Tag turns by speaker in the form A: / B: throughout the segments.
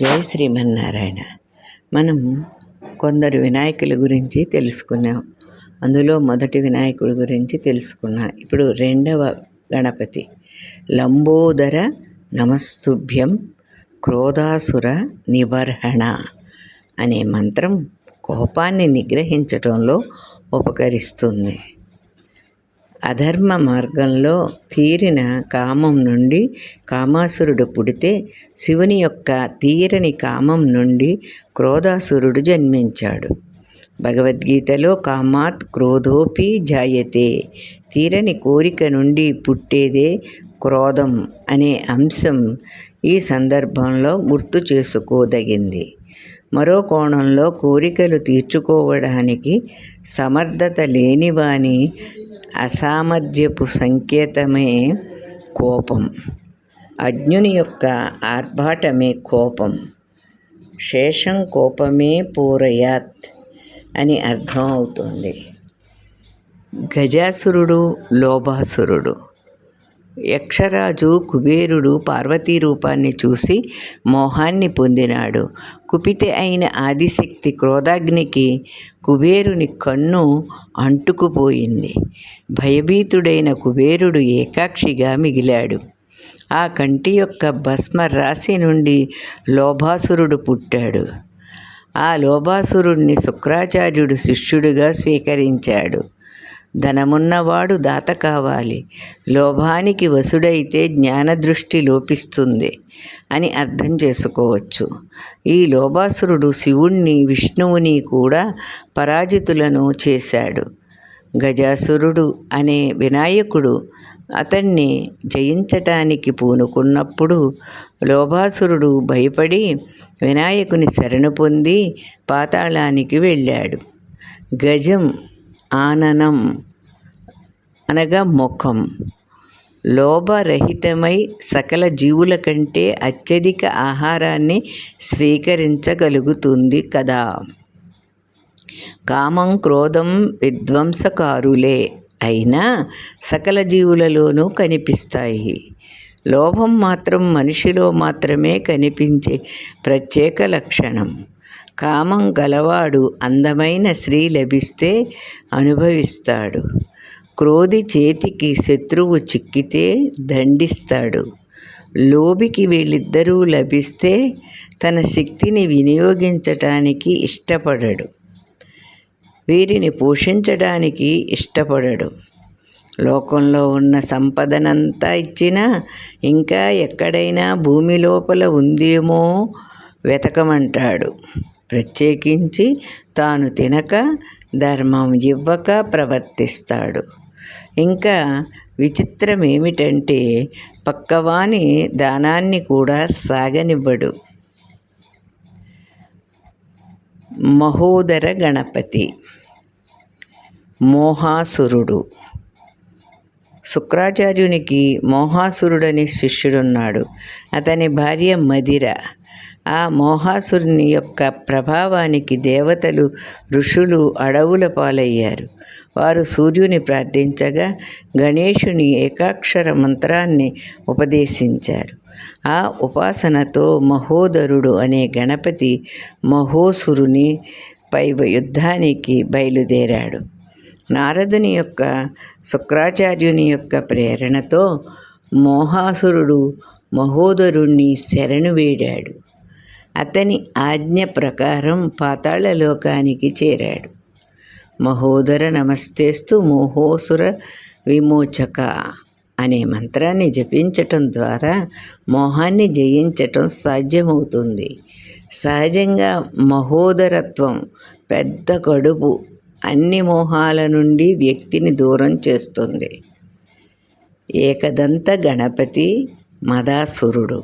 A: జై శ్రీమన్నారాయణ. మనం కొందరు వినాయకుల గురించి తెలుసుకున్నాం. అందులో మొదటి వినాయకుడి గురించి తెలుసుకున్నాం. ఇప్పుడు రెండవ గణపతి. లంబోదర నమస్తుభ్యం క్రోధాసుర నిబర్హణ అనే మంత్రం కోపాన్ని నిగ్రహించటంలో ఉపకరిస్తుంది. అధర్మ మార్గంలో తీరిన కామం నుండి కామాసురుడు పుడితే శివుని యొక్క తీరని కామం నుండి క్రోధాసురుడు జన్మించాడు. భగవద్గీతలో కామాత్ క్రోధోపి జాయతే. తీరని కోరిక నుండి పుట్టేదే క్రోధం అనే అంశం ఈ సందర్భంలో గుర్తు చేసుకోదగింది. మరో కోణంలో కోరికలు తీర్చుకోవడానికి సమర్థత లేనివాని అసామర్థ్యపు సంకేతమే కోపం. అజ్ఞుని యొక్క ఆర్భాటమే కోపం. శేషం కోపమే పూరయాత్ అని అర్థం అవుతుంది. గజాసురుడు లోభాసురుడు. యక్షరాజు కుబేరుడు పార్వతీ రూపాన్ని చూసి మోహాన్ని పొందినాడు. కుపితి అయిన ఆదిశక్తి క్రోధాగ్నికి కుబేరుని కన్ను అంటుకుపోయింది. భయభీతుడైన కుబేరుడు ఏకాక్షిగా మిగిలాడు. ఆ కంటి యొక్క భస్మ రాశి నుండి లోభాసురుడు పుట్టాడు. ఆ లోభాసురుణ్ణి శుక్రాచార్యుడు శిష్యుడిగా స్వీకరించాడు. ధనమున్నవాడు దాత కావాలి. లోభానికి వసుడైతే జ్ఞానదృష్టి లోపిస్తుంది అని అర్థం చేసుకోవచ్చు. ఈ లోభాసురుడు శివుణ్ణి విష్ణువుని కూడా పరాజితులను చేశాడు. గజాసురుడు అనే వినాయకుడు అతన్ని జయించటానికి పూనుకున్నప్పుడు లోభాసురుడు భయపడి వినాయకుని శరణు పొంది పాతాళానికి వెళ్ళాడు. గజం ఆననం అనగా ముఖం. లోభరహితమై సకల జీవుల కంటే అత్యధిక ఆహారాన్ని స్వీకరించగలుగుతుంది కదా. కామం క్రోధం విధ్వంసకారులే అయినా సకల జీవులలోనూ కనిపిస్తాయి. లోభం మాత్రం మనిషిలో మాత్రమే కనిపించే ప్రత్యేక లక్షణం. కామం గలవాడు అందమైన స్త్రీ లభిస్తే అనుభవిస్తాడు. క్రోధి చేతికి శత్రువు చిక్కితే దండిస్తాడు. లోబికి వీళ్ళిద్దరూ లభిస్తే తన శక్తిని వినియోగించటానికి ఇష్టపడడు. వీరిని పోషించడానికి ఇష్టపడడు. లోకంలో ఉన్న సంపదనంతా ఇచ్చినా ఇంకా ఎక్కడైనా భూమి లోపల ఉందేమో వెతకమంటాడు. ప్రత్యేకించి తాను తినక ధర్మం ఇవ్వక ప్రవర్తిస్తాడు. ఇంకా విచిత్రం ఏమిటంటే పక్కవాని దానాన్ని కూడా సాగనివ్వడు. మహోదర గణపతి మోహాసురుడు. శుక్రాచార్యునికి మోహాసురుడని శిష్యుడున్నాడు. అతని భార్య మదిర. ఆ మోహాసురుని యొక్క ప్రభావానికి దేవతలు ఋషులు అడవుల పాలయ్యారు. వారు సూర్యుని ప్రార్థించగా గణేషుని ఏకాక్షర మంత్రాన్ని ఉపదేశించారు. ఆ ఉపాసనతో మహోదరుడు అనే గణపతి మహోసురుని పై యుద్ధానికి బయలుదేరాడు. నారదుని యొక్క శుక్రాచార్యుని యొక్క ప్రేరణతో మోహాసురుడు మహోదరుణ్ణి శరణు వేడాడు. అతని ఆజ్ఞ ప్రకారం పాతాళలోకానికి చేరాడు. మహోదర నమస్తేస్తూ మోహోసుర విమోచక అనే మంత్రాన్ని జపించటం ద్వారా మోహాన్ని జయించటం సాధ్యమవుతుంది. సహజంగా మహోదరత్వం పెద్ద కడుపు అన్ని మోహాల నుండి వ్యక్తిని దూరం చేస్తుంది. ఏకదంత గణపతి మదాసురుడు.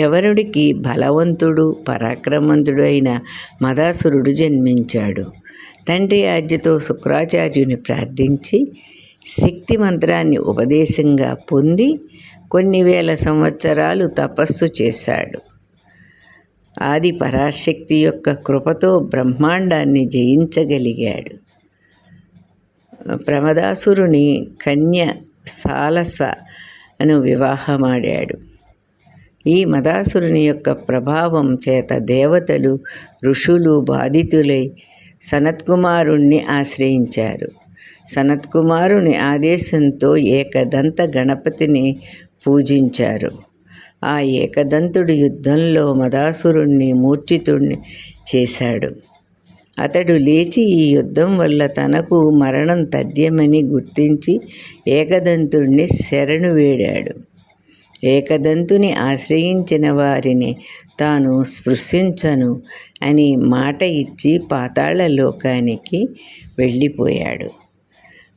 A: చవరుడికి బలవంతుడు పరాక్రమంతుడు అయిన మదాసురుడు జన్మించాడు. తండ్రి ఆజ్యతో శుక్రాచార్యుని ప్రార్థించి శక్తి మంత్రాన్ని ఉపదేశంగా పొంది కొన్ని వేల సంవత్సరాలు తపస్సు చేశాడు. ఆది పరాశక్తి యొక్క కృపతో బ్రహ్మాండాన్ని జయించగలిగాడు. ప్రమదాసురుని కన్య సాలస అను వివాహమాడాడు. ఈ మదాసురుని యొక్క ప్రభావం చేత దేవతలు ఋషులు బాధితులై సనత్కుమారుణ్ణి ఆశ్రయించారు. సనత్కుమారుని ఆదేశంతో ఏకదంత గణపతిని పూజించారు. ఆ ఏకదంతుడు యుద్ధంలో మదాసురుణ్ణి మూర్ఛితుణ్ణి చేశాడు. అతడు లేచి ఈ యుద్ధం వల్ల తనకు మరణం తథ్యమని గుర్తించి ఏకదంతుణ్ణి శరణు వేడాడు. ఏకదంతుని ఆశ్రయించిన వారిని తాను స్పృశించను అని మాట ఇచ్చి పాతాళ లోకానికి వెళ్ళిపోయాడు.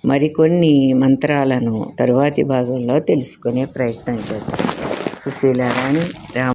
A: మరికొన్ని మంత్రాలను తరువాతి భాగంలో తెలుసుకునే ప్రయత్నం చేద్దాం. సుశీలారాణి రామ